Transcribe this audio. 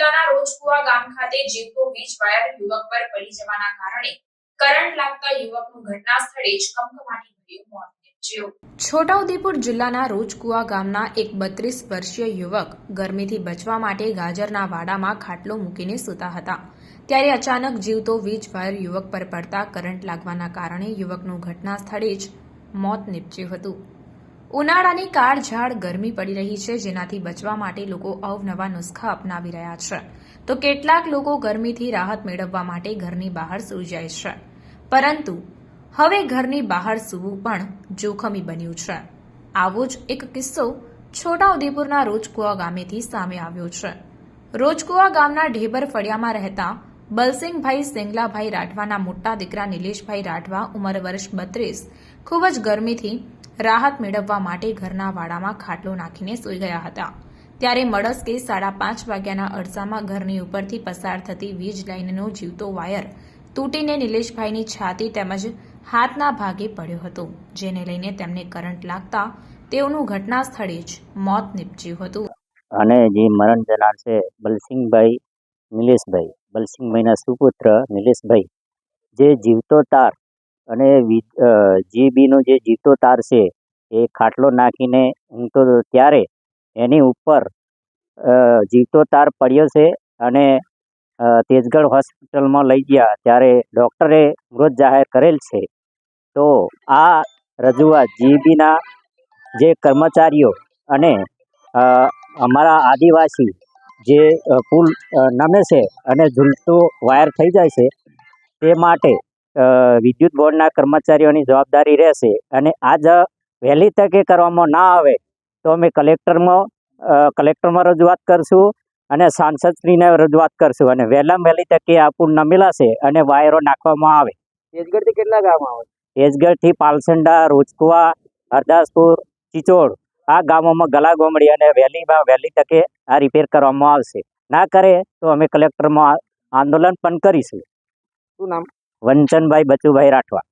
રોજકુવા ગામ ખાતે જીવતો વીજ વાયર યુવક પર પડી જવાના કારણે કરંટ લાગતા યુવકનું ઘટના સ્થળે જ કમકમાટી ભર્યું મોત છોટાઉદેપુર જિલ્લાના રોજકુવા ગામના એક બત્રીસ વર્ષીય યુવક ગરમીથી બચવા માટે ગાજરના વાડામાં ખાટલો મૂકીને સૂતા હતા. ત્યારે અચાનક જીવતો વીજ વાયર યુવક પર પડતા કરંટ લાગવાના કારણે યુવકનું ઘટના સ્થળે જ મોત નીપજ્યું હતું. ઉનાળાની કાળઝાળ ગરમી પડી રહી છે, જેનાથી બચવા માટે લોકો અવનવા નુસ્ખા અપનાવી રહ્યા છે. તો કેટલાક લોકો ગરમીથી રાહત મેળવવા માટે ઘરની બહાર સૂઈ જાય છે. પરંતુ હવે ઘરની બહાર સૂવું પણ જોખમી બન્યું છે. આવો જ એક કિસ્સો છોટાઉદેપુરના રોજકુવા ગામેથી સામે આવ્યો છે. રોજકુવા ગામના ઢેબર ફળિયામાં રહેતા બલસિંગભાઈ સેંગલાભાઈ રાઠવાના મોટા દીકરા નિલેશભાઈ રાઠવા ઉંમર વર્ષ બત્રીસ, ખૂબ જ ગરમીથી રાહત મેળવવા માટે ઘરના વાડામાં ખાટલો નાખીને સૂઈ ગયા હતા. ત્યારે મળસ કે સાડા પાંચ વાગ્યાના અરસામાં ઘરની ઉપરથી પસાર થતી વીજ લાઇનનો જીવતો વાયર તૂટીને નિલેશભાઈની છાતી તેમજ હાથના ભાગે પડ્યો હતો, જેને લઈને તેમને કરંટ લાગતા તેઓનું ઘટના સ્થળે જ મોત નીપજ્યું હતું. અને જે મરણ જનાર છે બલસિંગભાઈ નિલેશભાઈ, બલસિંહભાઈના સુપુત્ર નિલેશભાઈ, જે જીવતો તાર અને જીબીનો જે જીતો તાર છે, એ ખાટલો નાખીને ઊંઘતો હતો ત્યારે એની ઉપર જીતો તાર પડ્યો છે અને તેજગઢ હોસ્પિટલમાં લઈ ગયા ત્યારે ડૉક્ટરે મૃત જાહેર કરેલ છે. તો આ રજૂઆત જીબીના જે કર્મચારીઓ અને અમારા આદિવાસી જે પુલ નમે છે અને ઝૂલતો વાયર થઈ જાય છે, તે માટે વિદ્યુત બોર્ડના કર્મચારીઓની જવાબદારી રહેશે અને આ જ વહેલી તકે કરવામાં ના આવે તો અમે કલેક્ટરમાં કલેક્ટરમાં રજૂઆત કરશું અને સાંસદશ્રીને રજૂઆત કરશું અને વહેલામાં વહેલી તકે આ પુલ ન મિલાશે અને વાયરો નાખવામાં આવે. તેજગઢથી કેટલા ગામ આવે? તેજગઢથી પાલસંડા રોજકુવા હરદાસપુર ચિચોડ આ ગામોમાં ગલા ગોમડી અને વહેલીમાં વહેલી તકે આ રિપેર કરવામાં આવશે. ના કરે તો અમે કલેક્ટરમાં આંદોલન પણ કરીશું. શું નામ? વંચનભાઈ બચુભાઈ રાઠવા.